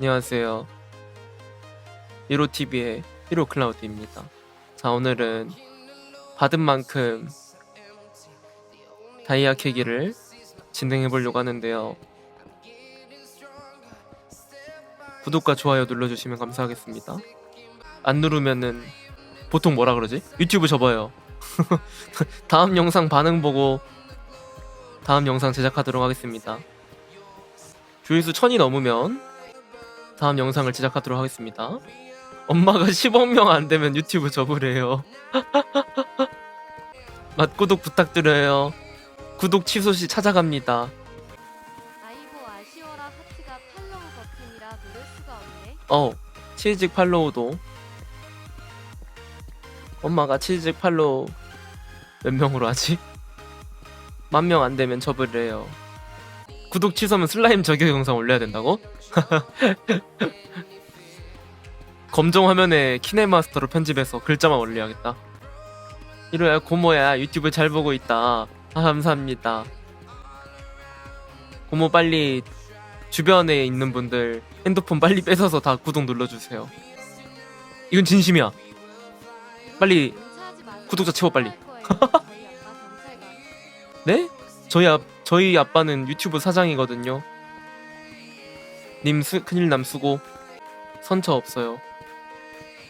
안녕하세요. 1호TV의 1호 클라우드입니다. 자, 오늘은 받은 만큼 다이아 캐기를 진행해 보려고 하는데요. 구독과 좋아요 눌러주시면 감사하겠습니다. 안 누르면은 보통 뭐라 그러지? 유튜브 접어요. 다음 영상 반응 보고 다음 영상 제작하도록 하겠습니다. 조회수 1000이 넘으면 다음 영상을 제작하도록 하겠습니다. 엄마가 10억 명 안 되면 유튜브 접으래요. 맛구독 부탁드려요. 구독 취소 시 찾아갑니다. 아이고 아쉬워라 하트가 팔로우 버튼이라 누를 수가 없네. 어, 치즈직 팔로우도. 엄마가 치즈직 팔로우 몇 명으로 하지? 만 명 안 되면 접으래요. 구독 취소면 슬라임 저격 영상 올려야 된다고? 검정 화면에 키네마스터로 편집해서 글자만 올려야겠다. 이로야 고모야 유튜브 잘 보고 있다. 아, 감사합니다. 고모 빨리 주변에 있는 분들 핸드폰 빨리 뺏어서 다 구독 눌러주세요. 이건 진심이야. 빨리. 구독자 채워, 빨리. 네? 저희 아 저희 아빠는 유튜브 사장이거든요. 님 수, 큰일 남 수고 선처 없어요.